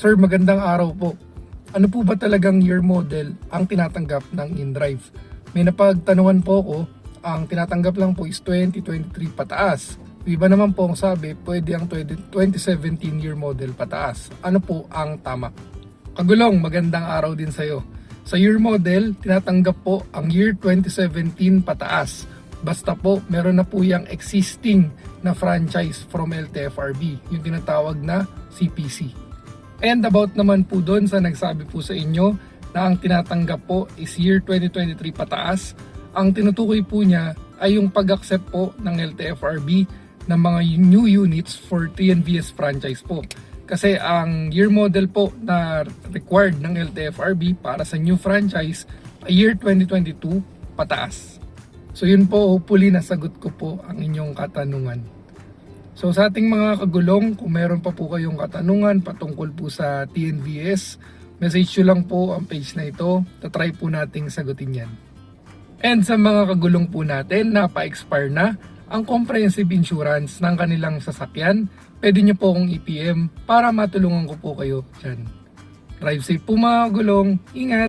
Sir, magandang araw po. Ano po ba talagang year model ang tinatanggap ng InDrive? May napagtanungan po ko, ang tinatanggap lang po is 2023 pataas. Iba naman po ang sabi, pwede ang 20 2017 year model pataas. Ano po ang tama? Kagulong, magandang araw din sa'yo. Sa year model, tinatanggap po ang year 2017 pataas. Basta po, meron na po yung existing na franchise from LTFRB, yung tinatawag na CPC. And about naman po doon sa nagsabi po sa inyo na ang tinatanggap po is year 2023 pataas, ang tinutukoy po niya ay yung pag-accept po ng LTFRB ng mga new units for TNVS franchise po. Kasi ang year model po na required ng LTFRB para sa new franchise ay year 2022 pataas. So yun po, hopefully nasagot ko po ang inyong katanungan. So sa ating mga kagulong, kung meron pa po kayong katanungan patungkol po sa TNVS, message nyo lang po ang page na ito. Tatry po nating sagutin yan. And sa mga kagulong po natin, napa-expire na ang comprehensive insurance ng kanilang sasakyan. Pwede nyo po akong EPM para matulungan ko po kayo dyan. Drive safe po mga kagulong. Ingat!